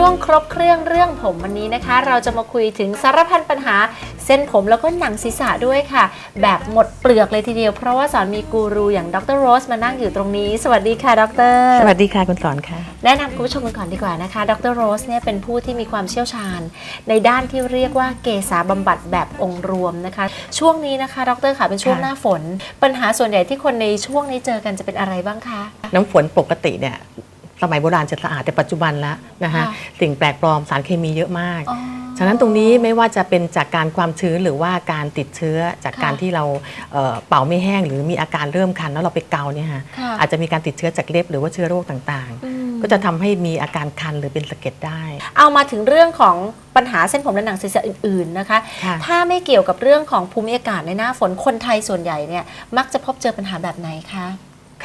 ช่วงครบเครื่องเรื่องผมวันนี้นะคะ เราจะมาคุยถึงสารพันปัญหาเส้นผมแล้วก็หนังศีรษะด้วยค่ะ แบบหมดเปลือกเลยทีเดียว เพราะว่าสอนมีกูรูอย่างดรโรสมานั่งอยู่ตรงนี้ สวัสดีค่ะดร สวัสดีค่ะคุณสอนค่ะ แนะนำคุณผู้ชมกันก่อนดีกว่านะคะ ดรโรสเนี่ยเป็นผู้ที่มีความเชี่ยวชาญ ในด้านที่เรียกว่าเกษาบำบัดแบบองค์รวมนะคะ ช่วงนี้นะคะ ดรค่ะเป็นช่วงค่ะหน้าฝน ปัญหาส่วนใหญ่ที่คนในช่วงนี้เจอกันจะเป็นอะไรบ้างคะ น้ำฝนปกติเนี่ย สมัยโบราณจะสะอาดแต่ปัจจุบันแล้วนะคะค่ะสิ่งแปลกปลอมสารเคมีเยอะมากอ๋อฉะนั้นตรงนี้ไม่ว่าจะเป็นจากการความชื้นหรือว่าการติดเชื้อจากค่ะการที่เราเอ่อเป่าไม่แห้ง หรือมีอาการเริ่มคันแล้วเราไปเกาเนี่ยค่ะค่ะอาจจะมีการติดเชื้อจากเล็บหรือว่าเชื้อโรคต่างอืมๆก็จะทำให้มีอาการคันหรือเป็นสะเก็ดได้ เอามาถึงเรื่องของปัญหาเส้นผมและหนังศีรษะอื่นๆนะคะค่ะถ้าไม่เกี่ยวกับเรื่องของภูมิอากาศในหน้าฝนคนไทยส่วนใหญ่เนี่ยมักจะพบเจอปัญหาแบบไหนคะ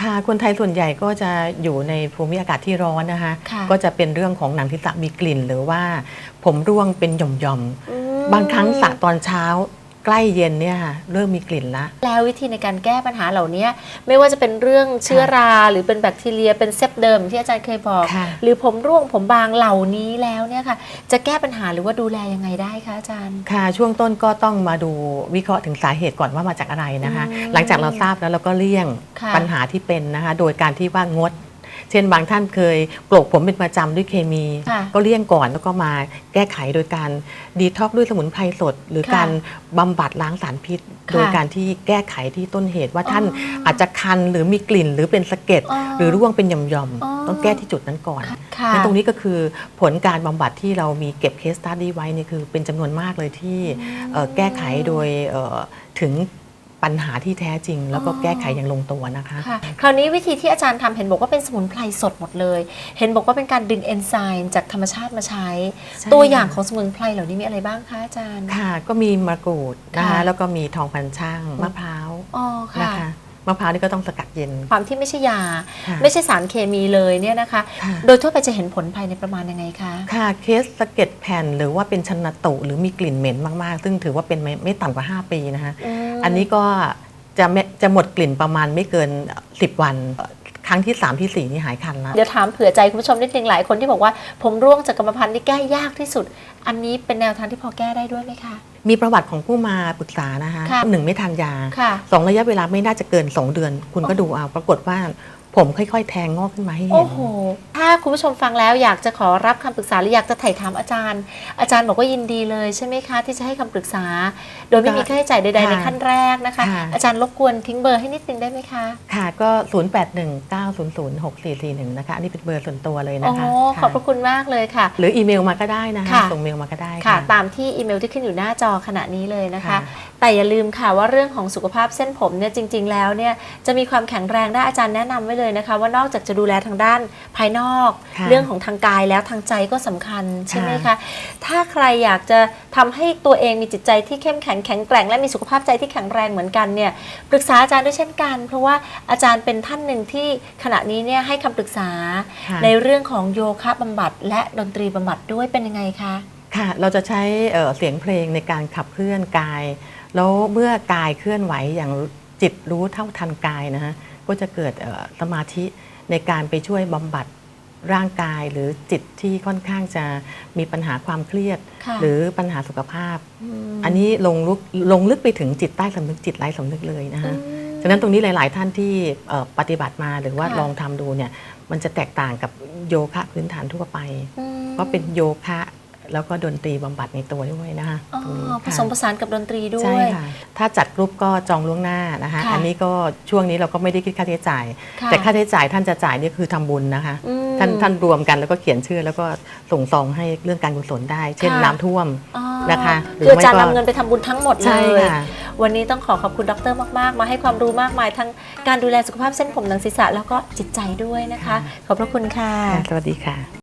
ค่ะคนไทยส่วนใหญ่ก็จะอยู่ในภูมิอากาศที่ร้อนนะคะค่ะก็จะเป็นเรื่องของหนังศีรษะมีกลิ่น หรือว่าผมร่วงเป็นหย่อมๆอืมบางครั้งสระตอนเช้า ใกล้เย็นเนี่ยค่ะเริ่มมีกลิ่นละ แล้ววิธีในการแก้ปัญหาเหล่านี้ไม่ว่าจะเป็นเรื่องเชื้อราหรือเป็นแบคทีเรียเป็นเซฟเดิมที่อาจารย์เคยบอก ค่ะ หรือผมร่วงผมบางเหล่านี้แล้วเนี่ยค่ะ จะแก้ปัญหาหรือว่าดูแลยังไงได้คะอาจารย์ ค่ะช่วงต้นก็ต้องมาดูวิเคราะห์ถึงสาเหตุก่อนว่ามาจากอะไรนะคะ อืมหลังจากเราทราบแล้วเราก็เลี่ยงค่ะ ปัญหาที่เป็นนะคะ โดยการที่ว่างด เช่นบางท่านเคยโกรกผมเป็นประจำด้วยเคมี ค่ะก็เลี่ยงก่อนแล้วก็มาแก้ไขโดยการดีท็อกด้วยสมุนไพรสด หรือค่ะการบำบัดล้างสารพิษ ค่ะโดยการที่แก้ไขที่ต้นเหตุว่าท่านอ๋อออาจจะคันหรือมีกลิ่นหรือเป็นสะเก็ดอ๋อหรือร่วงเป็นหย่อมอ๋อ ๆต้องแก้ที่จุดนั้นก่อนค่ะและตรงนี้ก็คือผลการบำบัดที่เรามีเก็บเคสตัดดี้ไว้เนี่ยคือเป็นจำนวนมากเลยที่เอ่อแก้ไขโดยเอ่อถึง ปัญหาที่แท้จริง แล้วก็อ๋อแก้ไขอย่างลงตัวนะคะค่ะคราวนี้วิธีที่อาจารย์ทำเห็นบอกว่าเป็นสมุนไพรสดหมดเลย เห็นบอกว่าเป็นการดึงเอนไซม์จากธรรมชาติมาใช้ใช่ตัวอย่างของสมุนไพรเหล่านี้มีอะไรบ้างคะอาจารย์ค่ะ ก็มีมะกรูดนะค่ะคะแล้วก็มีทองพันช่างมะพร้าวอ๋อนะค่ะคะ มะพร้าวนี่ก็ต้องสกัดเย็น ความที่ไม่ใช่ยาค่ะไม่ใช่สารเคมีเลยเนี่ยนะคะค่ะโดยทั่วไปจะเห็นผลภายในประมาณยังไงคะค่ะเคสสะเก็ดแผ่นหรือว่าเป็นชนตุหรือมีกลิ่นเหม็นมากๆ ซึ่งถือว่าเป็นไม่ไม่ต่ำกว่า 5 ปีนะคะมอันนี้ก็จะไม่จะหมดกลิ่นประมาณไม่เกิน 10 วันครั้งที่ 3 ที่ 4 นี่หายคันแล้วเดี๋ยวถามเผื่อใจคุณผู้ชมนิดนึงหลายคนที่บอกว่า ผมร่วงจากกรรมพันธุ์ที่แก้ยากที่สุด อันนี้เป็นแนวทางที่พอแก้ได้ด้วยไหมคะ มีประวัติของผู้มาปรึกษานะคะค่ะหนึ่งไม่ทานยาค่ะ สองระยะเวลาไม่น่าจะเกิน 2 เดือน คุณก็ดูเอาปรากฏว่า ผมค่อย ๆ แทงงอกขึ้นมาให้เห็โอ้น โห ถ้าคุณผู้ชมฟังแล้วอยากจะขอรับคำปรึกษาหรืออยากจะไถ่ถามอาจารย์ อาจารย์บอกว่ายินดีเลยใช่ไหมคะ ที่จะให้คำปรึกษา โดยไม่มีค่าใช้จ่ายใดๆค่ะในขั้นแรกนะคะ ค่ะ อาจารย์รบกวนทิ้งเบอร์ให้นิดนึงได้ไหมคะ ค่ะก็ 0819006441 นะคะ อันนี้เป็นเบอร์ส่วนตัวเลยโอ้นะคะขอบพค่ะระคุณมากเลยค่ะ หรืออีเมลมาก็ได้นะคะค่ะ ส่งเมลมาก็ได้ค่ะ ค่ะ ตามที่อีเมลที่ขึ้นอยู่หน้าจอขณะนี้เลยนะคะ ค่ะ แต่อย่าลืมค่ะว่าเรื่องของสุขภาพเส้นผมเนี่ยจริง ๆ แล้วเนี่ยจะมีความแข็งแรงได้อาจารย์แนะนำไว้เลยนะคะ ว่านอกจากจะดูแลทางด้านภายนอกค่ะเรื่องของทางกายแล้วทางใจก็สำคัญใช่ไหมคะค่ะถ้าใครอยากจะทำให้ตัวเองมีจิตใจที่เข้มแข็งแข็งแกร่งและมีสุขภาพใจที่แข็งแรงเหมือนกันเนี่ยปรึกษาอาจารย์ด้วยเช่นกัน เพราะว่าอาจารย์เป็นท่านหนึ่งที่ขณะนี้เนี่ยให้คำปรึกษาค่ะในเรื่องของโยคะบำบัด และดนตรีบำบัดด้วยเป็นยังไงคะค่ะ เราจะใช้เอ่อเสียงเพลงในการขับเคลื่อนกาย แล้วเมื่อกายเคลื่อนไหวอย่างจิตรู้เท่าทันกายนะฮะก็จะเกิดเอ่อสมาธิในการไปช่วยบำบัดร่างกายหรือจิตที่ค่อนข้างจะมีปัญหาความเครียดค่ะหรือปัญหาสุขภาพมอันนี้ลงลึกลงลึกไปถึงจิตใต้สำนึกจิตไร้สำนึกเลยนะฮะอืมฉะนั้นตรงนี้หลาย ๆ ท่านที่เอ่อปฏิบัติมาหรือว่าค่ะลองทำดูเนี่ยมันจะแตกต่างกับโยคะพื้นฐานทั่วไปอืมก็เป็นโยคะ แล้วก็ดนตรีบำบัดในตัวด้วยนะคะอ๋อตรงนี้ผสมผค่ะสานกับดนตรีด้วใช่ยค่ะถ้าจัดกรุ๊ปก็จองล่วงหน้านะคะค่ะอันนี้ก็ช่วงนี้เราก็ไม่ได้คิดค่าใช้จ่ายค่ะแต่ค่าใช้จ่ายท่านจะจ่ายนี่คือทำบุญนะคะอืมท่านท่านรวมกันแล้วก็เขียนชื่อ แล้วก็ส่งซองให้เรื่องการกุศลได้ เช่นค่ะน้ำท่วมอ๋อนะคะหรือคืออาจารย์ไม่ก็นำเงินไปทำบุญทั้งหมดเลใช่ยค่ะวันนี้ต้องขอขอบคุณดรมาก ๆ มาให้ความรู้มากมายทั้งการดูแลสุขภาพเส้นผมหนังศีรษะแล้วก็จิตใจด้วยนะคะค่ะขอบพระคุณค่ะ สวัสดีค่ะ